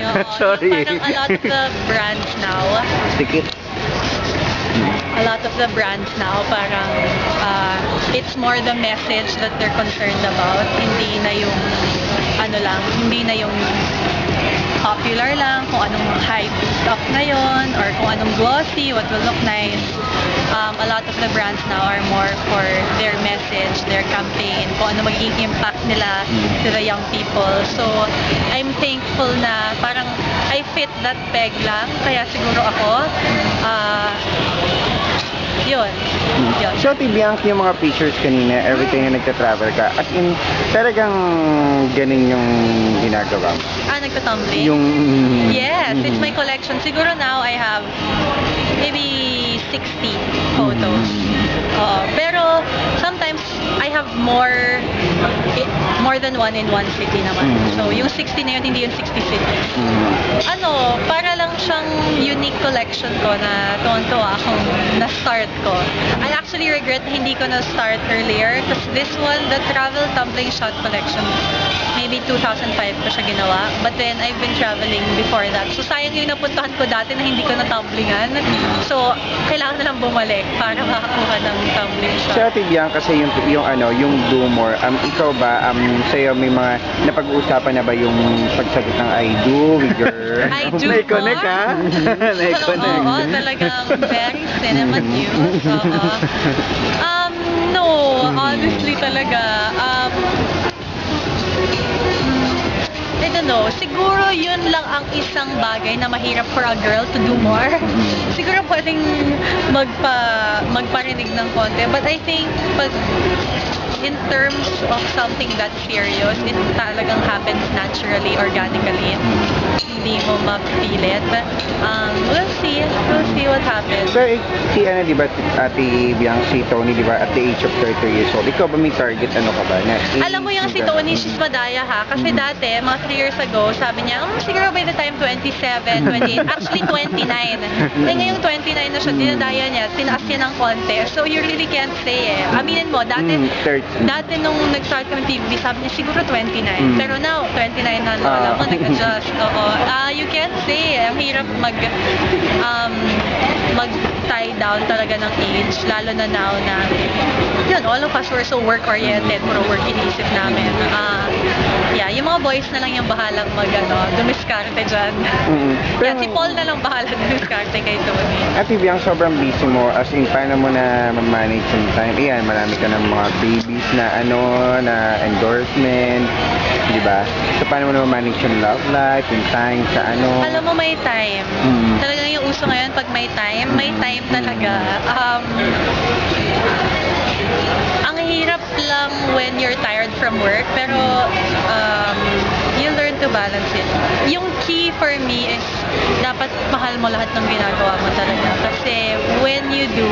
Sorry. Parang a lot of the brands now, Tikit. a lot of the brands now, parang uh, it's more the message that they're concerned about. Hindi na yung, ano lang, hindi na yung popular lang, kung anong hype stuff ngayon, or kung anong glossy, what will look nice. Um, a lot of the brands now are more for message, their campaign, kung ano magiging impact nila to the young people. So, I'm thankful na parang I fit that peg lang, kaya siguro ako, ah, yun. Yun. So, Tibiank, yung mga pictures kanina, every time na nagka-travel ka, as in, talagang ganun yung ginagawa mo. Ah, nagtatumbling? Yung... Yes, it's Mhm. my collection. Siguro now I have maybe 60 photos. Oo. Pero sometimes I have more i- more than one in one city naman. Mhm. So yung 60 na yun, hindi yung 60 cities. Mm. Ano, para lang siyang unique collection ko na tuwan-tuwa akong na-start ko. I actually regret na hindi ko na-start earlier because this one, the Travel Tumbling Shot Collection, maybe 2005 ko siya ginawa. But then, I've been traveling before that. So, sayang yung napuntahan ko dati na hindi ko na-tumblingan. So, kailangan na lang bumalik para makakuha ng tumbling shot. Sa Ate Bianca, kasi yung, yung ano, yung do more, um, ikaw ba, um, sa'yo may mga napag-uusapan na ba yung pagsagot ng I do with your... I do Nai-connect more? ha? Nai-connect. Oo, talagang very cinema news. Oo. Um, no, honestly talaga. Um, I don't know. Siguro yun lang ang isang bagay na mahirap for a girl to do more. Siguro pwedeng magpa, magparinig ng konti. But I think pag in terms of something that's serious, it talagang happens naturally, organically. Hindi mo mapilit. Um. Happens. Pero eh, si ano, di ba, Ate Bianca, si Tony, di ba, at the age of 30 years old, ikaw ba may target, ano ka ba? Na Alam mo yung si Tony, she's madaya ha. Kasi dati, mga 3 years ago, sabi niya, um, siguro by the time 27, 28, actually 29. Eh ngayong 29 na siya, dinadaya niya, tinaas niya ng konti. So you really can't say eh. Aminin mo, dati, Mm, 30. dati nung nag-start kami PBB, sabi niya siguro 29. Mm. Pero now, 29 na, Ah. mo, nag-adjust. Oo. Ah, you can't say eh. Ang hirap mag, um, down talaga ng age. Lalo na now na, yun, all of us were so work-oriented. Puro work iniisip namin. Boys na lang yung bahalang mag, ano, dumiskarte dyan. Mm. Yeah, si Paul na lang bahala dumiskarte kay Tony. Ate Bianca, sobrang busy mo. As in, paano mo na manage yung time? Ayan, marami ka ng mga babies na ano, na endorsement, di ba? So, paano mo na manage yung love life, yung time sa ano? Alam mo, may time. Mm. Talagang yung uso ngayon, pag may time, may time talaga. Um, ang hirap lang when you're tired from work, pero to balance it. Yung key for me is dapat mahal mo lahat ng ginagawa mo talaga. Kasi when you do,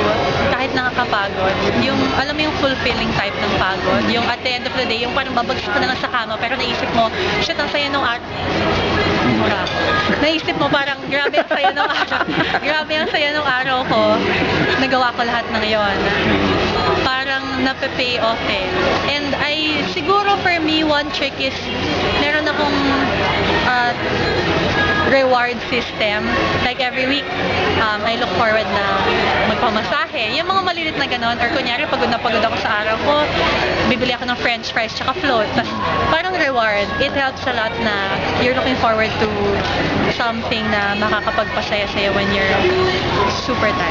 kahit nakakapagod, yung, alam mo yung fulfilling type ng pagod, yung at the end of the day, yung parang babagsak ka na lang sa kama, pero naisip mo, shit, ang saya nung araw. Mura. Naisip mo parang grabe ang saya nung araw. grabe ang saya nung araw ko. Nagawa ko lahat ng yon. Nape-pay off eh. And I, siguro for me, one trick is, meron akong uh, reward system. Like every week, um, I look forward na magpamasahe. Yung mga malilit na ganon, or kunyari, pagod na pagod ako sa araw ko, bibili ako ng french fries tsaka float. Tapos, parang reward, it helps a lot na you're looking forward to something na makakapagpasaya sa'yo when you're super tired.